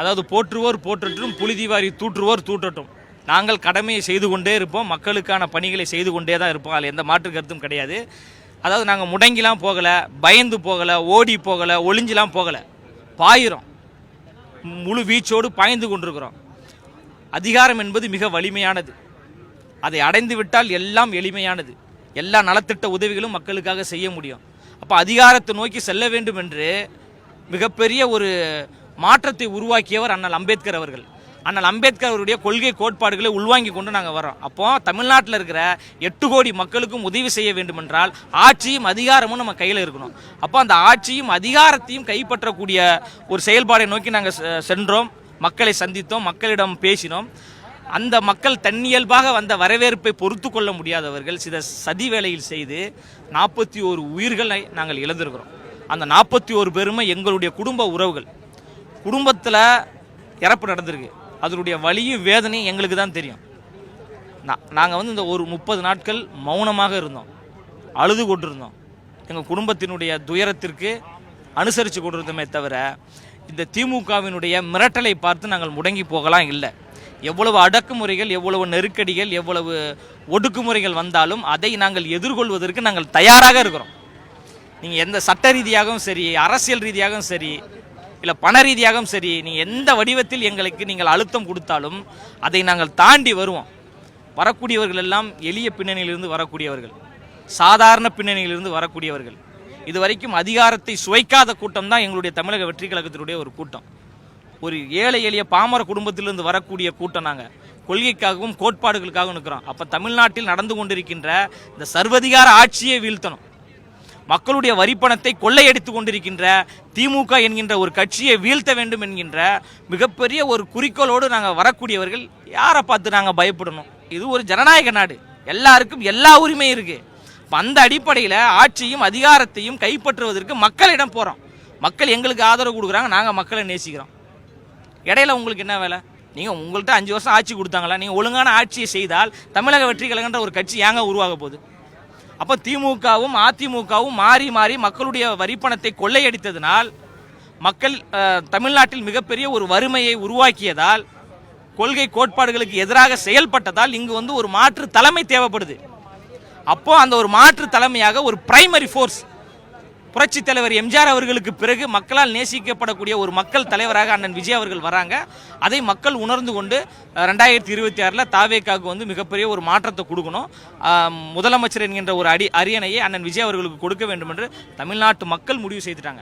அதாவது போற்றுவோர் போற்றட்டும் புலிதிவாரி தூற்றுவோர் தூற்றட்டும். நாங்கள் கடமையை செய்து கொண்டே இருப்போம் மக்களுக்கான பணிகளை செய்து கொண்டே தான் இருப்போம். அதில் எந்த மாற்று கருத்தும் கிடையாது. அதாவது நாங்கள் முடங்கிலாம் போகலை பயந்து போகலை ஓடி போகலை ஒளிஞ்சிலாம் போகலை. பாயிரும் முழு வீச்சோடு பாய்ந்து கொண்டிருக்கிறோம். அதிகாரம் என்பது மிக வலிமையானது. அதை அடைந்து விட்டால் எல்லாம் எளிமையானது. எல்லா நலத்திட்ட உதவிகளும் மக்களுக்காக செய்ய முடியும். அப்போ அதிகாரத்தை நோக்கி செல்ல வேண்டும் என்று மிகப்பெரிய ஒரு மாற்றத்தை உருவாக்கியவர் அண்ணல் அம்பேத்கர் அவர்கள். அண்ணல் அம்பேத்கர் அவருடைய கொள்கை கோட்பாடுகளை உள்வாங்கி கொண்டு நாங்கள் வரோம் அப்போ தமிழ்நாட்டில் இருக்கிற எட்டு கோடி மக்களுக்கும் உதவி செய்ய வேண்டுமென்றால் ஆட்சியும் அதிகாரமும் நம்ம கையில் இருக்கணும். அப்போ அந்த ஆட்சியும் அதிகாரத்தையும் கைப்பற்றக்கூடிய ஒரு செயல்பாடை நோக்கி நாங்கள் சென்றோம். மக்களை சந்தித்தோம் மக்களிடம் பேசினோம். அந்த மக்கள் தன்னியல்பாக வந்த வரவேற்பை பொறுத்து கொள்ள முடியாதவர்கள் சில சதி வேலையில் செய்து நாற்பத்தி ஓரு உயிர்களை நாங்கள் இழந்திருக்கிறோம். அந்த நாற்பத்தி ஓரு பேருமே எங்களுடைய குடும்ப உறவுகள். குடும்பத்தில் இறப்பு நடந்திருக்கு. அதனுடைய வழியும் வேதனையும் எங்களுக்கு தான் தெரியும். நாங்கள் வந்து இந்த ஒரு முப்பது நாட்கள் மௌனமாக இருந்தோம். அழுது கொண்டிருந்தோம். எங்கள் குடும்பத்தினுடைய துயரத்திற்கு அனுசரித்து கொண்டிருந்தோமே தவிர இந்த திமுகவினுடைய மிரட்டலை பார்த்து நாங்கள் முடங்கி போகலாம் இல்லை. எவ்வளவு அடக்குமுறைகள் எவ்வளவு நெருக்கடிகள் எவ்வளவு ஒடுக்குமுறைகள் வந்தாலும் அதை நாங்கள் எதிர்கொள்வதற்கு நாங்கள் தயாராக இருக்கிறோம். நீங்கள் எந்த சட்ட ரீதியாகவும் சரி அரசியல் ரீதியாகவும் சரி இல்லை பண ரீதியாகவும் சரி நீங்கள் எந்த வடிவத்தில் எங்களுக்கு நீங்கள் அழுத்தம் கொடுத்தாலும் அதை நாங்கள் தாண்டி வருவோம். வரக்கூடியவர்கள் எல்லாம் எளிய பின்னணியிலிருந்து வரக்கூடியவர்கள். சாதாரண பின்னணியிலிருந்து வரக்கூடியவர்கள். இது வரைக்கும் அதிகாரத்தை சுவைக்காத கூட்டம் தான் எங்களுடைய தமிழக வெற்றி கழகத்தினுடைய ஒரு கூட்டம். ஒரு ஏழை எளிய பாமர குடும்பத்திலிருந்து வரக்கூடிய கூட்டம் நாங்கள் கொள்கைக்காகவும் கோட்பாடுகளுக்காகவும் நிற்கிறோம் அப்போ தமிழ்நாட்டில் நடந்து கொண்டிருக்கின்ற இந்த சர்வதிகார ஆட்சியை வீழ்த்தணும். மக்களுடைய வரிப்பணத்தை கொள்ளையடித்து கொண்டிருக்கின்ற திமுக என்கின்ற ஒரு கட்சியை வீழ்த்த வேண்டும் என்கின்ற மிகப்பெரிய ஒரு குறிக்கோளோடு நாங்கள் வரக்கூடியவர்கள் யாரை பார்த்து நாங்கள் பயப்படணும்? இது ஒரு ஜனநாயக நாடு. எல்லாருக்கும் எல்லா உரிமையும் இருக்குது அந்த அடிப்படையில் ஆட்சியும் அதிகாரத்தையும் கைப்பற்றுவதற்கு மக்களிடம் போகிறோம் மக்கள் எங்களுக்கு ஆதரவு கொடுக்குறாங்க நாங்கள் மக்களை நேசிக்கிறோம். இடையில உங்களுக்கு என்ன வேலை? நீங்கள் உங்கள்கிட்ட அஞ்சு வருஷம் ஆட்சி கொடுத்தாங்களா? நீங்கள் ஒழுங்கான ஆட்சியை செய்தால் தமிழக வெற்றி கழகன்ற ஒரு கட்சி ஏங்க உருவாக போகுது? அப்போ திமுகவும் அதிமுகவும் மாறி மாறி மக்களுடைய வரிப்பணத்தை கொள்ளையடித்ததினால் மக்கள் தமிழ்நாட்டில் மிகப்பெரிய ஒரு வறுமையை உருவாக்கியதால் கொள்கை கோட்பாடுகளுக்கு எதிராக செயல்பட்டதால் இங்கு வந்து ஒரு மாற்று தலைமை தேவைப்படுது. அப்போ அந்த ஒரு மாற்று தலைமையாக ஒரு பிரைமரி ஃபோர்ஸ் புரட்சி தலைவர் எம்ஜிஆர் அவர்களுக்கு பிறகு மக்களால் நேசிக்கப்படக்கூடிய ஒரு மக்கள் தலைவராக அண்ணன் விஜய் அவர்கள் வராங்க. அதை மக்கள் உணர்ந்து கொண்டு ரெண்டாயிரத்தி இருபத்தி ஆறில் தாவேக்காவுக்கு வந்து மிகப்பெரிய ஒரு மாற்றத்தை கொடுக்கணும். முதலமைச்சர் என்கின்ற ஒரு அடி அரியணையை அண்ணன் விஜய் அவர்களுக்கு கொடுக்க வேண்டும் என்று தமிழ்நாட்டு மக்கள் முடிவு செய்துட்டாங்க.